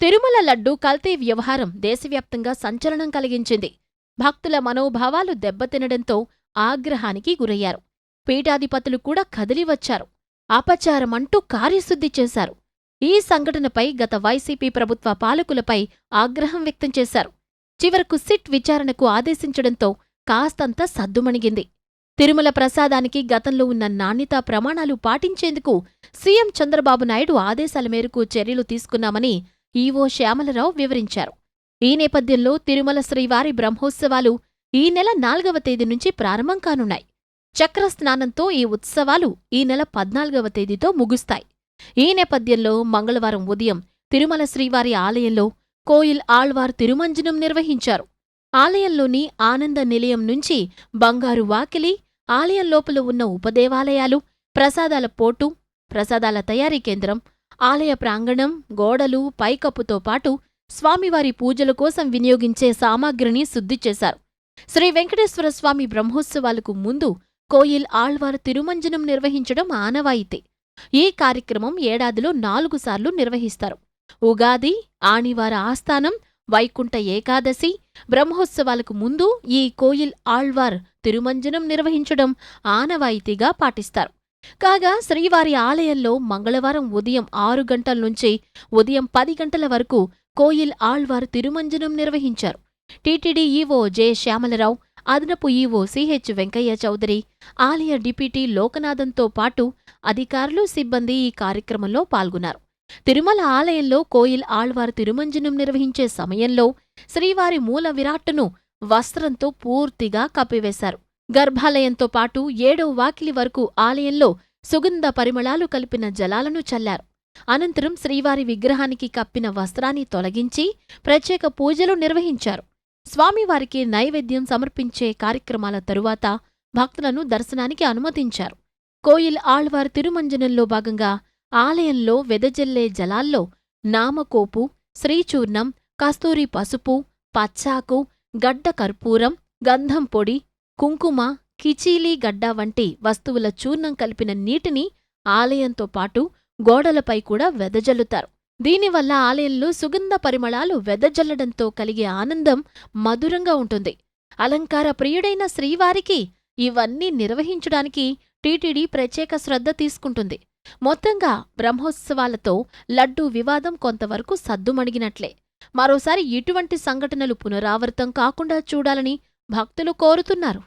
తిరుమల లడ్డు కల్తీ వ్యవహారం దేశవ్యాప్తంగా సంచలనం కలిగించింది. భక్తుల మనోభావాలు దెబ్బతినడంతో ఆగ్రహానికి గురయ్యారు. పీఠాధిపతులు కూడా కదిలివచ్చారు అపచారమంటూ కార్యశుద్ధి చేశారు. ఈ సంఘటనపై గత వైసీపీ ప్రభుత్వ పాలకులపై ఆగ్రహం వ్యక్తం చేశారు. చివరకు సిట్ విచారణకు ఆదేశించడంతో కాస్తంత సద్దుమణిగింది. తిరుమల ప్రసాదానికి గతంలో ఉన్న నాణ్యతా ప్రమాణాలు పాటించేందుకు సీఎం చంద్రబాబు నాయుడు ఆదేశాల మేరకు చర్యలు తీసుకున్నామని ఈవో శ్యామలరావు వివరించారు. ఈ నేపథ్యంలో తిరుమల శ్రీవారి బ్రహ్మోత్సవాలు ఈ నెల నాల్గవ తేదీ నుంచి ప్రారంభం కానున్నాయి. చక్రస్నానంతో ఈ ఉత్సవాలు ఈ నెల పద్నాలుగవ తేదీతో ముగుస్తాయి. ఈ నేపథ్యంలో మంగళవారం ఉదయం తిరుమల శ్రీవారి ఆలయంలో కోయిల్ ఆళ్వార్ తిరుమంజనం నిర్వహించారు. ఆలయంలోని ఆనంద నిలయం నుంచి బంగారు వాకిలి ఆలయం లోపల ఉన్న ఉపదేవాలయాలు ప్రసాదాల పోటు ప్రసాదాల తయారీ కేంద్రం ఆలయ ప్రాంగణం గోడలు పైకప్పుతో పాటు స్వామివారి పూజల కోసం వినియోగించే సామాగ్రిని శుద్ధి చేశారు. శ్రీ వెంకటేశ్వర స్వామి బ్రహ్మోత్సవాలకు ముందు కోయిల్ ఆళ్వార్ తిరుమంజనం నిర్వహించడం ఆనవాయితీ. ఈ కార్యక్రమం ఏడాదిలో నాలుగు సార్లు నిర్వహిస్తారు. ఉగాది ఆణివార ఆస్థానం వైకుంఠ ఏకాదశి బ్రహ్మోత్సవాలకు ముందు ఈ కోయిల్ ఆళ్వార్ తిరుమంజనం నిర్వహించడం ఆనవాయితీగా పాటిస్తారు. కాగా శ్రీవారి ఆలయంలో మంగళవారం ఉదయం ఆరు గంటల నుంచి ఉదయం పది గంటల వరకు కోయిల్ ఆళ్వార్ తిరుమంజనం నిర్వహించారు. టీటీడీ ఈవో జె శ్యామలరావు అదనపు ఈవో సిహెచ్ వెంకయ్య చౌదరి ఆలయ డిప్యూటీ లోకనాథంతో పాటు అధికారులు సిబ్బంది ఈ కార్యక్రమంలో పాల్గొన్నారు. తిరుమల ఆలయంలో కోయిల్ ఆళ్వార్ తిరుమంజనం నిర్వహించే సమయంలో శ్రీవారి మూల విరాట్టును వస్త్రంతో పూర్తిగా కప్పివేశారు. గర్భాలయంతో పాటు ఏడో వాకిలి వరకు ఆలయంలో సుగంధ పరిమళాలు కలిపిన జలాలను చల్లారు. అనంతరం శ్రీవారి విగ్రహానికి కప్పిన వస్త్రాన్ని తొలగించి ప్రత్యేక పూజలు నిర్వహించారు. స్వామివారికి నైవేద్యం సమర్పించే కార్యక్రమాల తరువాత భక్తులను దర్శనానికి అనుమతించారు. కోయిల్ ఆళ్వార్ తిరుమంజనంలో భాగంగా ఆలయంలో వెదజల్లే జలాల్లో నామకోపు శ్రీచూర్ణం కస్తూరి పసుపు పచ్చాకు గడ్డ కర్పూరం గంధం పొడి కుంకుమ కిచీలీ గడ్డ వంటి వస్తువుల చూర్ణం కలిపిన నీటిని ఆలయంతో పాటు గోడలపై కూడా వెదజల్లుతారు. దీనివల్ల ఆలయంలో సుగంధ పరిమళాలు వెదజల్లడంతో కలిగే ఆనందం మధురంగా ఉంటుంది. అలంకార ప్రియుడైన శ్రీవారికి ఇవన్నీ నిర్వహించడానికి టీటీడీ ప్రత్యేక శ్రద్ధ తీసుకుంటుంది. మొత్తంగా బ్రహ్మోత్సవాలతో లడ్డూ వివాదం కొంతవరకు సద్దుమణిగినట్లే. మరోసారి ఇటువంటి సంఘటనలు పునరావృతం కాకుండా చూడాలని భక్తులు కోరుతున్నారు.